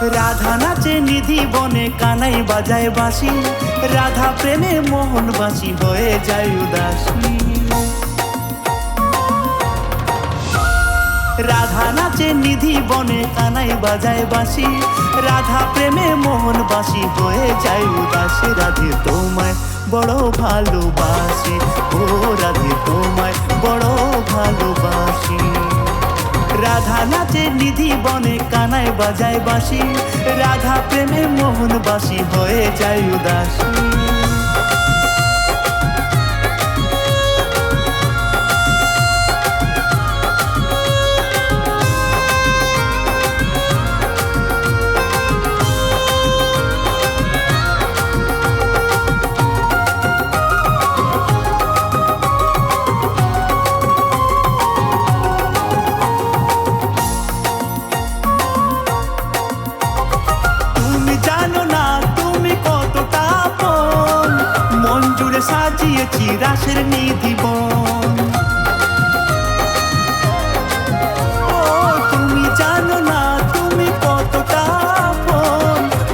নাচে নিধি বনে কানাই বাজায় বাঁশি। রাধা প্রেমে মোহন বাসি হয়ে যায় উদাসী। রাধা নাচে নিধি বনে কানাই বাজায় বাঁশি। রাধা প্রেমে মোহন বাসি হয়ে যায় উদাসী। রাধে তোমায় বড় ভালোবাসে। ও রাধে তোমায় বড় ভালোবাসি। রাধা নাচে নিধি বনে কানায় বাজায় বাঁশি। রাধা প্রেমে মোহন বাসি হয়ে যায় উদাসী। সাজিয়েছি রাসের ও, তুমি জানো না তুমি কতটা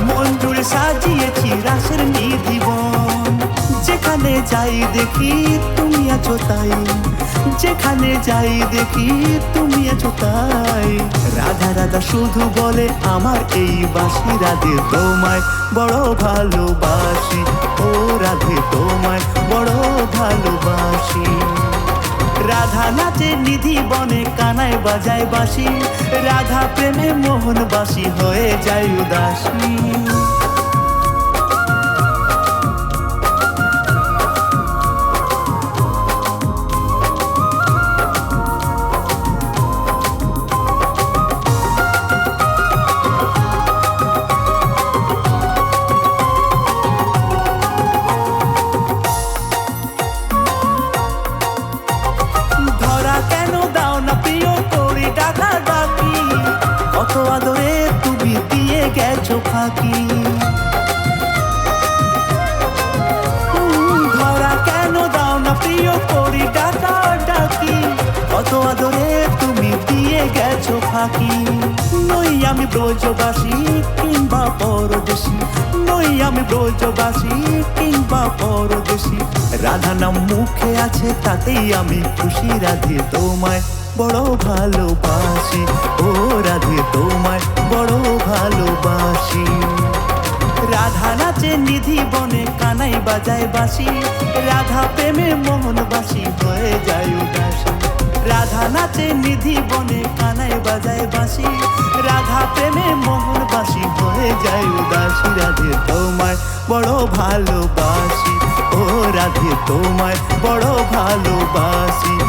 মন জুড়ে সাজিয়েছি রাসের নিধিবন যেখানে যাই দেখি তুমি আছো তাই। যেখানে যাই দেখি তুমি আছো তাই। রাধা রাধা শুধু বলে আমার এই বাসি, রাধে তোমায়, বড় ভালোবাসি। ও রাধে তোমায়, বড় ভালোবাসি। রাধা নাচে নিধি বনে, কানায় বাজায় বাসি রাধা প্রেমে মোহন বাসি হয়ে যায় উদাসী। কত আদরে তুমি দিয়ে গেছো ফাঁকি। ধরা কেন দাও না প্রিয় করি ডাকা ডাকি কত আদরে তুমি দিয়ে গেছো ফাঁকি? নই আমি ব্রজবাসী কিংবা পরদেশী। নই আমি ব্রজবাসী কিংবা পরদেশী। রাধা নাম মুখে আছে তাতেই আমি খুশি, রাধে তোমায়। বড় ভালোবাসি। ও রাধে তোমায় বড় ভালোবাসি। রাধা নাচে নিধি বনে কানাই বাজায় বাঁশি। রাধা প্রেমে মোহন বাসি হয়ে যায় উদাসী। রাধা নাচে নিধি বনে কানাই বাজায় বাঁশি। রাধা প্রেমে মোহন বাসি হয়ে যায় উদাসী। রাধে তোমায় বড় ভালোবাসি। ও রাধে তোমায় বড় ভালোবাসি।